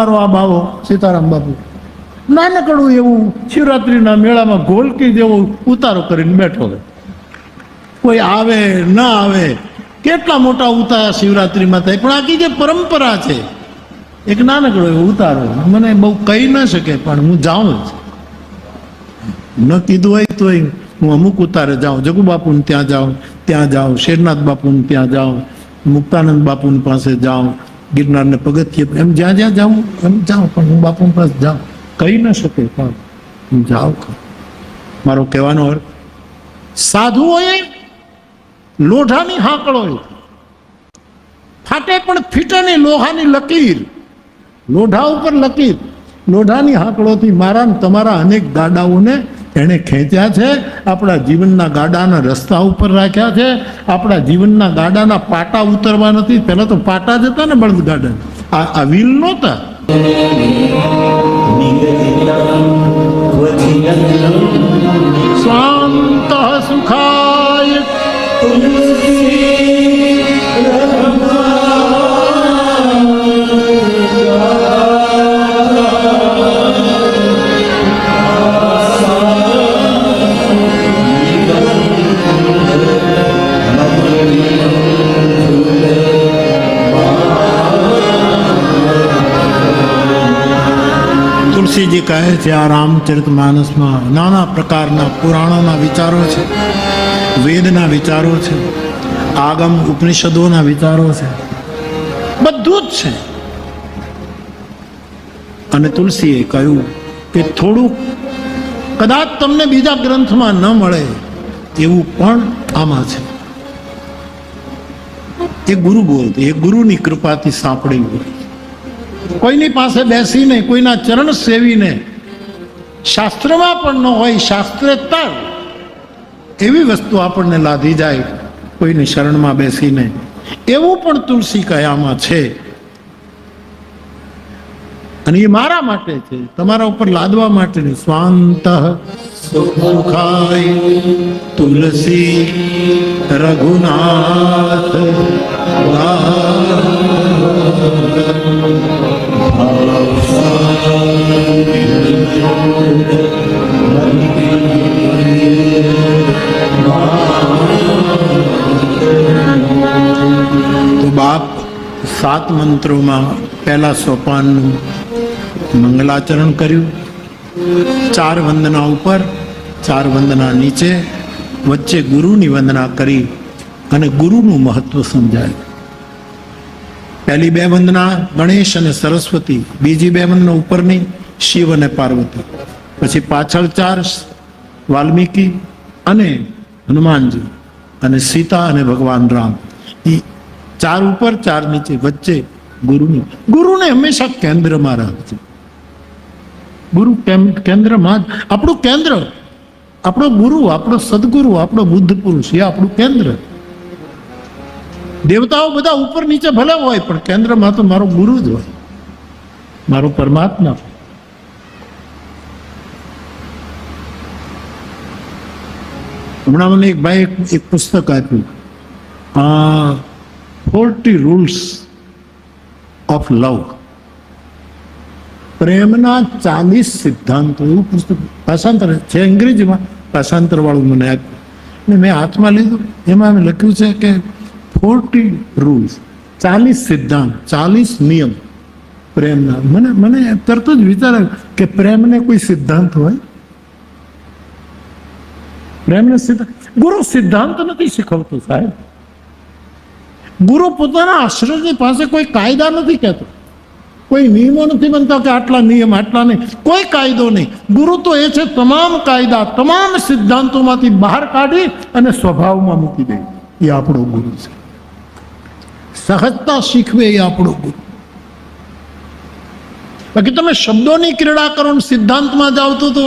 મારો બાવો, સીતારામ બાપુ. નાનકડું એવું શિવરાત્રિના મેળામાં ગોલકી જેવો ઉતારો કરીને બેઠો હોય કોઈ આવે, ન આવે, કેટલા મોટા ઉતારા શિવરાત્રિમાં થાય, પણ આખી જે પરંપરા છે, એક નાનકડો એવો ઉતારો. મને બહુ કહી ન શકે, પણ હું જાઉં જ. ન કીધું હોય તોય હું અમુક ઉતારે જાઉં. જગુ બાપુને ત્યાં જાઉં ત્યાં જાઉં, શેરનાથ બાપુને ત્યાં જાઉં, મુક્તાનંદ બાપુની પાસે જાઉં ગિરનારને પગથિયે એમ જ્યાં જ્યાં જાઉં, એમ જાઉં, પણ હું બાપુ પાસે જાઉં. કહી ન શકે પણ હું જાઉં. મારો કહેવાનો અર્થ, સાધુઓએ લોઢાની હાંકળો ફાટે પણ ફીટે લોહાની લકીર. લોઢા ઉપર લકીર. લોઢાની હાંકળોથી મારા તમારા અનેક ગાડાઓને એણે ખેંચ્યા છે, આપણા જીવનના ગાડાના રસ્તા ઉપર રાખ્યા છે, આપણા જીવનના ગાડાના પાટા ઉતરવા નથી, પહેલા તો પાટા જ હતા ને બળદ ગાડા. આ આ વ્હીલ નહોતા. તુલસીજી કહે છે, આ રામચરિત માનસમાં નાના પ્રકારના પુરાણોના વિચારો છે, વેદના વિચારો છે, આગમ ઉપનિષદોના વિચારો છે, બધું જ છે. અને તુલસીએ કહ્યું કે થોડુંક કદાચ તમને બીજા ગ્રંથમાં ન મળે એવું પણ આમાં છે. એ ગુરુ બોલતું એ ગુરુની કૃપાથી સાંભળ્યું કોઈની પાસે બેસીને કોઈના ચરણ સેવીને શાસ્ત્રમાં પણ ન હોય શાસ્ત્રેતર એવી વસ્તુ આપણને લાદી જાય, કોઈની શરણમાં બેસીને એવું પણ તુલસી કયામાં છે. અને એ મારા માટે છે, તમારા ઉપર લાદવા માટે નહીં સ્વાંત સુખાય તુલસી રઘુનાથ. સાત મંત્રોમાં પહેલા સોપાનનું મંગલાચરણ કર્યું. ચાર વંદના ઉપર, ચાર વંદના નીચે, વચ્ચે ગુરુની વંદના કરી અને ગુરુનું મહત્વ સમજાયું. પહેલી બે વંદના ગણેશ અને સરસ્વતી, બીજી બે વંદના ઉપરની શિવ અને પાર્વતી. પછી પાછળ ચાર વાલ્મીકી અને હનુમાનજી અને સીતા અને ભગવાન રામ. એ ચાર ઉપર, ચાર નીચે, વચ્ચે ગુરુની. ગુરુને હંમેશા કેન્દ્રમાં રાખજો ગુરુ કેન્દ્રમાં જ. આપણું કેન્દ્ર, આપણો ગુરુ, આપણો સદગુરુ, આપણો બુદ્ધ પુરુષ, એ આપણું કેન્દ્ર. દેવતાઓ બધા ઉપર નીચે ભલે હોય, પણ કેન્દ્રમાં તો મારો ગુરુ જ હોય. મારો પરમાત્મા. હમણાં મને એક ભાઈ એક પુસ્તક આપ્યું. Forty rules of love. પ્રેમના ચાલીસ સિદ્ધાંતો. એવું પુસ્તક ભાષાંતર છે, અંગ્રેજીમાં ભાષાંતર વાળું મને આપ્યું. ને મેં હાથમાં લીધું. એમાં લખ્યું છે કે ફોર્ટી રૂલ્સ ચાલીસ સિદ્ધાંત, ચાલીસ નિયમ. પ્રેમના. મને મને તરત જ વિચાર કે પ્રેમને કોઈ સિદ્ધાંત હોય? પ્રેમને સિદ્ધાંત. ગુરુ સિદ્ધાંત નથી શીખવતો સાહેબ. ગુરુ પોતાના આશ્રયની પાસે કોઈ કાયદા નથી કહેતો. કોઈ નિયમો નથી બનતા કે આટલા નિયમ, આટલા નહીં. કોઈ કાયદો નહીં. ગુરુ તો એ છે તમામ કાયદા, તમામ સિદ્ધાંતોમાંથી બહાર કાઢી અને સ્વભાવમાં મૂકી દે. એ આપણો ગુરુ છે. સહજતા શીખવે એ આપણો ગુરુ બાકી તમે શબ્દોની ક્રીડા કરો ને સિદ્ધાંતમાં જાઓ તો તો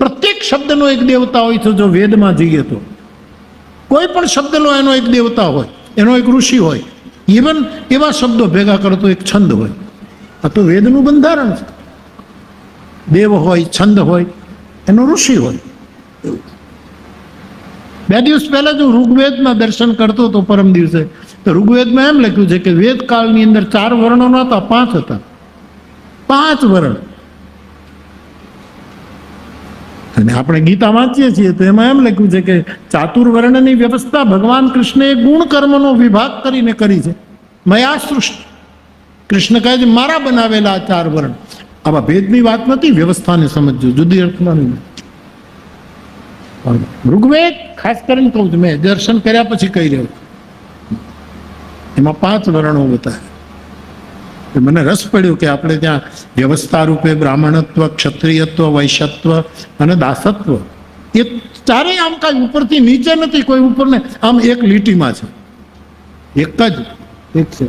પ્રત્યેક શબ્દનો એક દેવતા હોય છે, જો વેદમાં જઈએ તો. કોઈ પણ શબ્દનો એનો એક દેવતા હોય, એનો એક ઋષિ હોય ઇવન એવા શબ્દો ભેગા કરો તો એક છંદ હોય. આ તો વેદનું બંધારણ છે. દેવ હોય, છંદ હોય, એનો ઋષિ હોય. એવું. બે દિવસ પહેલાં જ હું ઋગ્વેદમાં દર્શન કરતો હતો પરમ દિવસે તો ઋગ્વેદમાં એમ લખ્યું છે કે વેદકાળની અંદર ચાર વર્ણો નહોતા પાંચ હતા. પાંચ વર્ણ. અને આપણે ગીતા વાંચીએ છીએ તો એમાં એમ લખ્યું છે કે ચાતુર્વર્ણની વ્યવસ્થા ભગવાન કૃષ્ણએ ગુણ કર્મનો વિભાગ કરીને કરી છે. મયા સૃષ્ટ. કૃષ્ણ કહે છે, મારા બનાવેલા આ ચાર વર્ણ. આવા ભેદની વાત નથી, વ્યવસ્થાને સમજજો, જુદી અર્થમાં નહીં. ઋગ્વેદ, ખાસ કરીને કહું છું, મેં દર્શન કર્યા પછી કહી રહ્યો એમાં પાંચ વર્ણો બતાવે મને રસ પડ્યો કે આપણે ત્યાં વ્યવસ્થા રૂપે બ્રાહ્મણત્વ, ક્ષત્રિયત્વ વૈશ્યત્વ અને દાસત્વ એ ચારેય આમ કાંઈ ઉપરથી નીચે નથી, કોઈ ઉપર ને આમ એક લીટીમાં છે. એક જ. એક છે.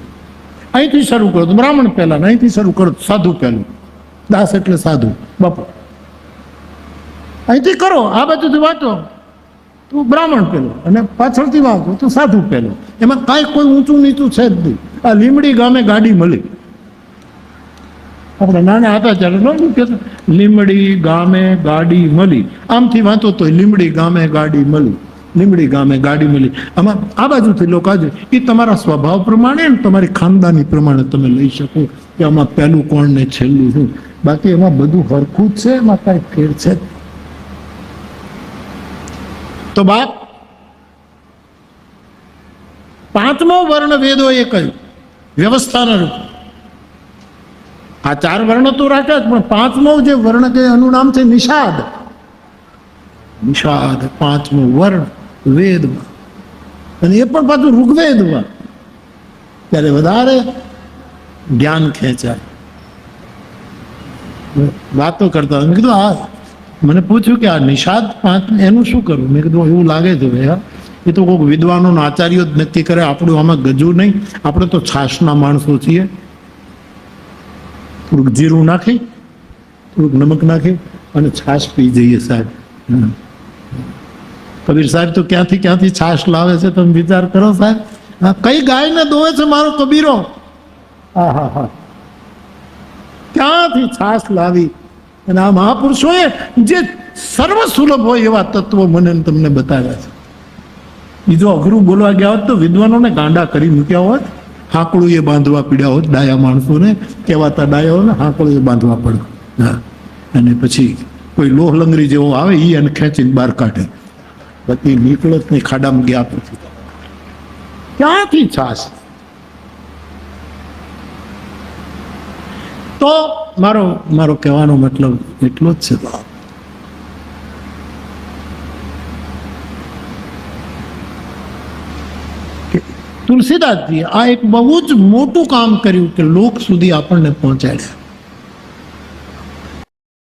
અહીંથી શરૂ કરો. તો બ્રાહ્મણ પહેલા અહીંથી શરૂ કરો. સાધુ પહેલું. દાસ એટલે સાધુ. બાપુ. અહીંથી કરો. આ બધું વાંચો. તો બ્રાહ્મણ પેલો અને પાછળથી વાંચો તો સાધુ પેલો. એમાં કાંઈ કોઈ ઊંચું નીચું છે જ નહીં. આ લીમડી ગામે ગાડી મળી. આપણે નાના હતા ત્યારે કહેતા લીમડી ગામે ગાડી મળી. આમથી વાંચો તો લીમડી ગામે ગાડી મળી. લીમડી ગામે ગાડી મળી. આમાં આ બાજુથી લોકો આજે એ તમારા સ્વભાવ પ્રમાણે ને તમારી ખાનદાની પ્રમાણે તમે લઈ શકો કે આમાં પહેલું કોણ ને છેલ્લું શું. બાકી એમાં બધું હરખું જ છે, એમાં કાંઈ ફેર છે જ તો બાપ પાંચમો વર્ણ વેદોએ કહ્યું, વ્યવસ્થાના રૂપ. આ ચાર વર્ણ તો રાખ્યા જ, પણ પાંચમો જે વર્ણ કે એનું નામ છે નિષાદ. નિષાદ, પાંચમો વર્ણ, વેદમાં. અને એ પણ પાછું ઋગ્વેદમાં. ત્યારે વધારે જ્ઞાન ખેંચાય. વાતો કરતા. મેં કીધું આ મને પૂછ્યું કે આ નિષાદ પાંચ એનું શું કરવું મેં કીધું, એવું લાગે છે ભાઈ એ તો કોઈક વિદ્વાનોના આચાર્યો જ નક્કી કરે, આપણું આમાં ગજુ નહીં. આપણે તો છાશના માણસો છીએ. થોડુંક જીરું નાખી, થોડુંક નમક નાખી અને છાશ પી જઈએ સાહેબ. કબીર સાહેબ તો ક્યાંથી ક્યાંથી છાશ લાવે છે તમે વિચાર કરો સાહેબ. હા, કઈ ગાયને દોવે છે મારો કબીરો? હા હા હા ક્યાંથી છાશ લાવી? અને આ મહાપુરુષોએ જે સર્વ સુલભ હોય એવા તત્વો મને તમને બતાવ્યા છે. બીજો અઘરું બોલવા ગયા હોત તો વિદ્વાનોને ગાંડા કરી મૂક્યા હોત હાંકડું એ બાંધવા પીડ્યા હોત ડાયા માણસોને, કહેવાતા ડાયાઓને હાંકડું એ બાંધવા પડે હા. અને પછી કોઈ લોહ લંગરી જેવો આવે એ એને ખેંચીને બહાર કાઢે. બાકી નીકળત નહીં ખાડામાં ગયા પછી. ક્યાંથી છાશ? તો મારો મારો કહેવાનો મતલબ એટલો જ છે. તુલસીદાસજી આ એક બહુ જ મોટું કામ કર્યું કે લોક સુધી આપણને પહોંચાડ્યા.